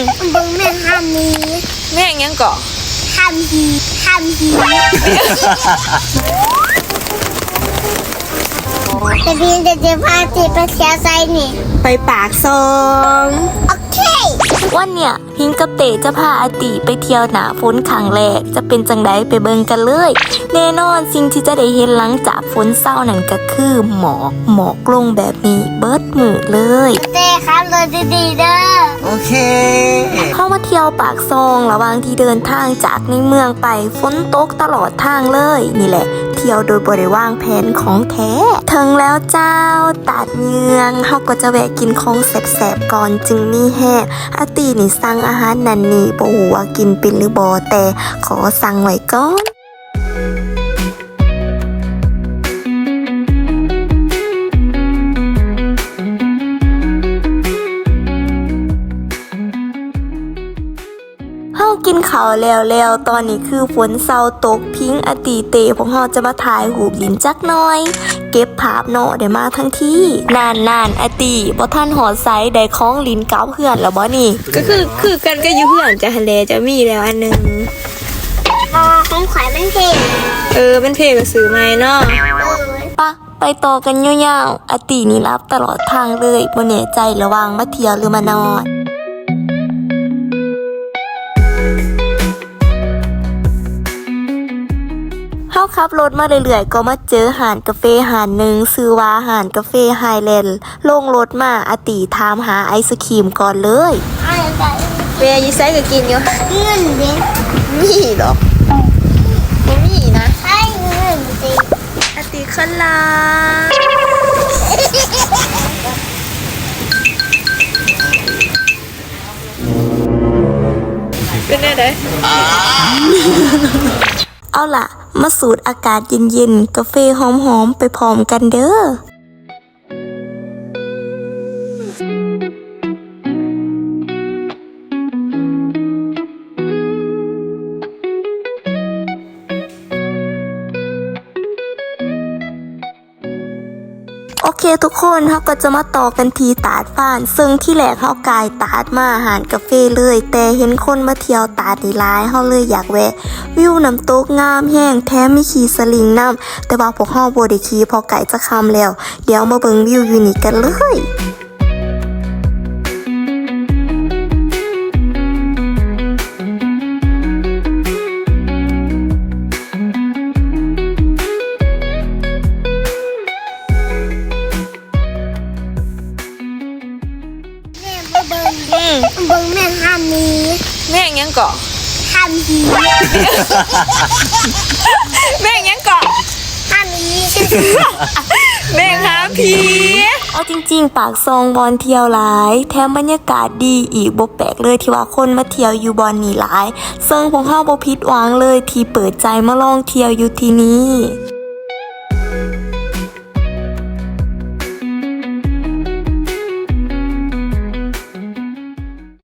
มเบิ่งแม่ห้ามนี้แม่งยังเกาะห้ามฮีห้ามฮีจะพี่จะเจอพาจีไปเที่ยวไซนี่ ไปปากซอง โอเค วันเนี่ย พิงกับเตจะพาอาติไปเที่ยวหนาฝนขังแรกจะเป็นจังไดไปเบิ่งกันเลย แน่นอนสิ่งที่จะได้เห็นหลังจากฝนเศร้านั่นก็คือหมอกหมอกลงแบบนี้เบิดมือเลยเต้ครับรถดีๆเด้อโอเคเข้ามาเที่ยวปากซองระหว่างที่เดินทางจากในเมืองไปฝนตกตลอดทางเลย นี่แหละ เที่ยวโดยบริวางแผนของแท้ถึงแล้วเจ้าตัดเมืองเขาก็จะแวะกินของแสบๆก่อนจึงมีแห้อาตีนี่สั่งอาหารนันนี่บ่หูว่ากินเป็นหรือบอแต่ขอสั่งไว้ก่อน กินข้าวแล้วแล้วตอนนี้คือฝนเศร้าตกพิงอติเตพวกเฮาจะมาถ่ายหูปลินจักหน่อย เก็บภาพเนาะได้มาทั้งที่นานนานอติบ่ท่านหอดไซได้คล้องลินเก้าเพื่อนแล้วบ่นี่ ก็คือคือกันก็อยู่เพื่อนจะทะเลจะมีแล้วอันหนึงพอของขวัญมันเพลงเออเป็นเพลงกับซื้อไหมเนาะเออปะไปต่อกันยาวๆอตินี่รับตลอดทางเลยบ่แน่ใจระหว่างมาเที่ยวหรือมานอน เฮาขับรถมาเรื่อยๆ ก็มาเจอหานกาแฟหานหนึ่งซื้อว่าหานกาแฟไฮแลนด์ลงรถมาอาติถามหาไอศครีมก่อนเลยไอ้ไก่เบียร์ยีไซก็กินอยู่เงินเด้มีหรอกไม่มีนะไอ้เงินสิอติคันลา เลย เอาล่ะ มาสูดอากาศเย็นๆ กาแฟหอมๆ ไปพร้อมกันเด้อ โอเคทุกคนเขาก็จะมาต่อกันทีตาดฟ้าน ซึ่งที่แหลกเขากายตาดมาอาหารกาแฟเลย แต่เห็นคนมาเที่ยวตาดนี่ร้ายเขาเลยอยากแวะ วิวน้ำตกงามแห้งแถมมีขี่สลิงน้ำแต่ว่าพวกเฮาบ่ได้ขี่พอไก่จะคำแล้ว เดี๋ยวมาเบิงวิวอยู่นี่กันเลย เบิ่งอืมเบิ่งแม่ห้ามนี้แม่งยังเกาะห้ามฮีแม่งยังเกาะ ห้ามฮีแม่งหาผีเอาจริงๆ ปากซองบอลเที่ยวหลาย แถมบรรยากาศดีอีกบ่แปลกเลยที่ว่าคนมาเที่ยวอยู่บอลนี่หลายซึ่งพวกเฮาบ่ผิดหวังเลยที่เปิดใจมาลองเที่ยวอยู่ที่นี่